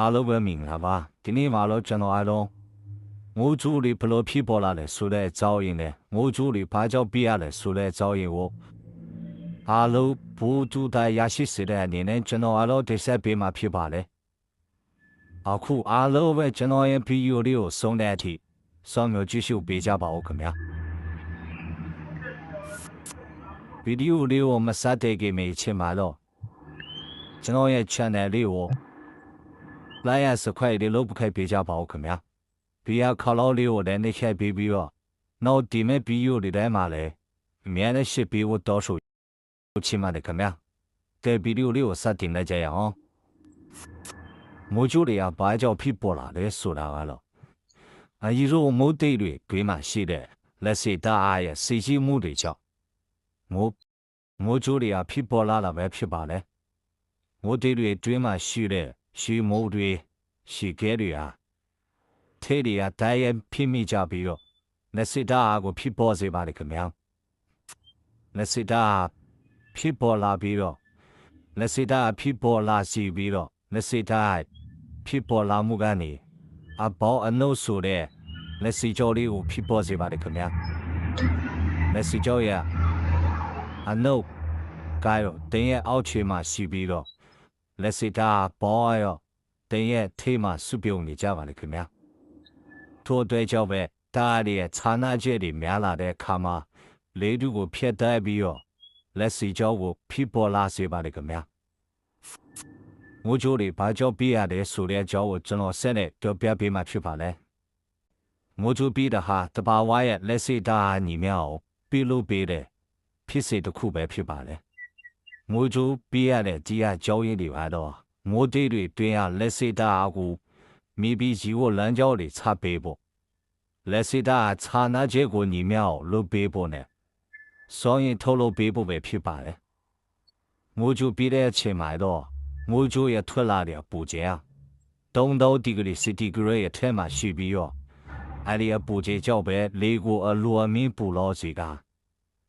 အားလုံးပဲမင်္ဂလာပါဒီနေ့မှာတော့ကျွန်တော်အားလုံးငိုးကျူးတွေဘလို့ဖြစ်ပေါ်လာလဲဆိုတဲ့အကြောင်းရင်းနဲ့ငိုးကျူးတွေဘာကြောင့်ပြရလဲဆိုတဲ့အကြောင်းရင်းကိုအားလုံးဘူတူတိုင်းရရှိစေတဲ့အနေနဲ့ကျွန်တော်အားလုံးတိဆက်ပေးမှာဖြစ်ပါလေအခုအားလုံးပဲကျွန်တော်ရဲ့ဗီဒီယိုလေးကိုဆုံးတဲ့အထိစောင့်မျှော်ကြည့်ရှုပေးကြပါဦးခင်ဗျာဗီဒီယိုလေးကိုမစတဲ့ခင်မေချင်ပါတော့ကျွန်တော်ရဲ့ channel လေးကို လိုက်ရစခွဲတွေလုံးပခိုက်ပေးကြပါဦးခင်ဗျာဘီယာခါလောလေးကိုလည်းနှိမ့်ချက်ပေးပြီးတော့နောက်ဒီမဲ့ဗီဒီယိုတွေထဲမှာလည်းအများနဲ့ရှစ်ပေးဖို့တောဆိုချင်ပါတယ်ခင်ဗျာတဲ့ဗီဒီယိုလေးကိုစတင်လိုက်ကြရအောင်မိုးချိုးတွေကဘာကြောင့်ဖြစ်ပေါ်လာလဲဆိုတာကတော့အကြီးရိုးမိုးတိတ်တွေတွင်းမှာရှိတဲ့လက်စေတာအားရဲ့စီရှိမှုတွေကြောင့်မိုးမိုးချိုးတွေကဖြစ်ပေါ်လာတာပဲဖြစ်ပါလေမိုးတိတ်တွေတွင်းမှာရှိတဲ့ ရှီမိုးတွေရှီကဲတွေဟာထဲတွေကတိုင်းရဖိမိကြပြီးတော့လက်စစ်တားကိုဖြစ်ပေါ်စေပါလေခင်ဗျာလက်စစ်တားဖြစ်ပေါ်လာပြီးတော့လက်စစ်တားဖြစ်ပေါ်လာစီပြီးတော့လက်စစ်တားဖြစ်ပေါ်လာမှုကနေအဘောအနှုတ်ဆိုတဲ့လက်စီကြောလေးကိုဖြစ်ပေါ်စေပါလေခင်ဗျာလက်စီကြောရဲ့အနှုတ်ကရောတင်းရဲ့အောက်ခြေမှာရှိပြီးတော့ လက်စီတာပေါ်ရောတင်းရဲ့ထေးမှာစုပြုံနေကြပါလေခင်ဗျာထို့အတွက်ကြောင့်ပဲတားရဲ့ခြာနာချက်တွေများလာတဲ့အခါမှာလေးတူကိုဖျက်တတ်ပြီးတော့လက်စီကြောကိုဖိပေါ်လာစေပါလေခင်ဗျာငိုးချိုးတွေဘာကြောင့်ပြရတယ်ဆိုတဲ့အကြောင်းကိုကျွန်တော်ဆက်နဲ့ပြောပြပေးမှာဖြစ်ပါလေငိုးချိုးပြီးတဲ့ဟာတဘာဝရဲ့လက်စီတာညီမြောက်ပြလို့ပေးတဲ့ဖြစ်စေတစ်ခုပဲဖြစ်ပါလေ ငိုးချိုးပေးရတဲ့ကြီးရကြောင်းရင်းတွေပါတော့ငိုးတေးတွေတွင်းရလက်စေတာအကူမိပြီးရီကိုလမ်းကြောတွေချပေးဖို့လက်စေတာခြာနာချက်ကိုညီမြောက်လုပ်ပေးဖို့ ਨੇ စောရင်ထုတ်လုပ်ပေးဖို့ပဲဖြစ်ပါတယ်ငိုးချိုးပေးတဲ့အချိန်မှာတော့ငိုးချိုးရထွက်လာတဲ့ပူကျဲတုံးတော့ဒီဂရီစီတီဂရေရဲ့ထဲမှာရှိပြီးတော့အဲ့ဒီအပူကျဲကြောက်ပဲလေကိုအလိုအမင်းပူလို့စီက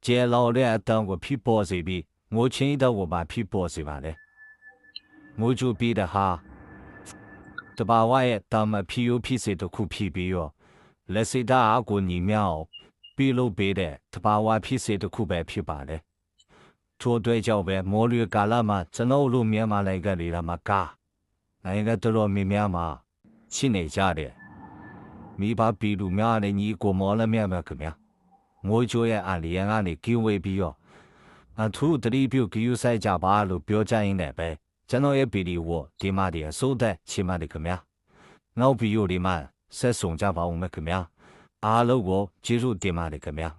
ကျဲလော်တဲ့အတောင်ကိုဖိပေါ်စေပြီး ငိုချင်းတော့ကိုပါဖြစ်ပေါ်စေပါလေငိုချူပြီးတဲ့ဟာတဘာဝရဲ့တာမဖြီယိုဖြစ်စေတခုဖြစ်ပြီးရောလက်စိတာအကိုညီမြောက်ပြီးလို့ပေးတဲ့တဘာဝဖြစ်စေတခုပဲဖြစ်ပါလေထို့အတွက်ကြောင့်ပဲမော်လီကာလာမှာကျွန်တော်တို့မြန်မာနိုင်ငံလေးလာမှာကာနိုင်ငံတော်တော်များများမှာရှိနေကြတယ်မိဘပြည်သူများနဲ့ညီကိုမော်လည်းမြတ်မှာခင်ဗျာငိုချိုးရဲ့အလီယန်ကနေကင်းဝေးပြီးတော့ အထူးတတိပြုဂီယူဆိုင်ကြပါလို့ပြောကြရင်းနဲ့ပဲကျွန်တော်ရဲ့ဗီဒီယိုကိုဒီမှာဒီအစိုးသက်ချင်ပါတယ်ခင်ဗျာနောက်ဗီဒီယိုဒီမှာဆက်ဆုံကြပါဦးမယ်ခင်ဗျာအားလုံးကိုကျေးဇူးတင်ပါတယ်ခင်ဗျာ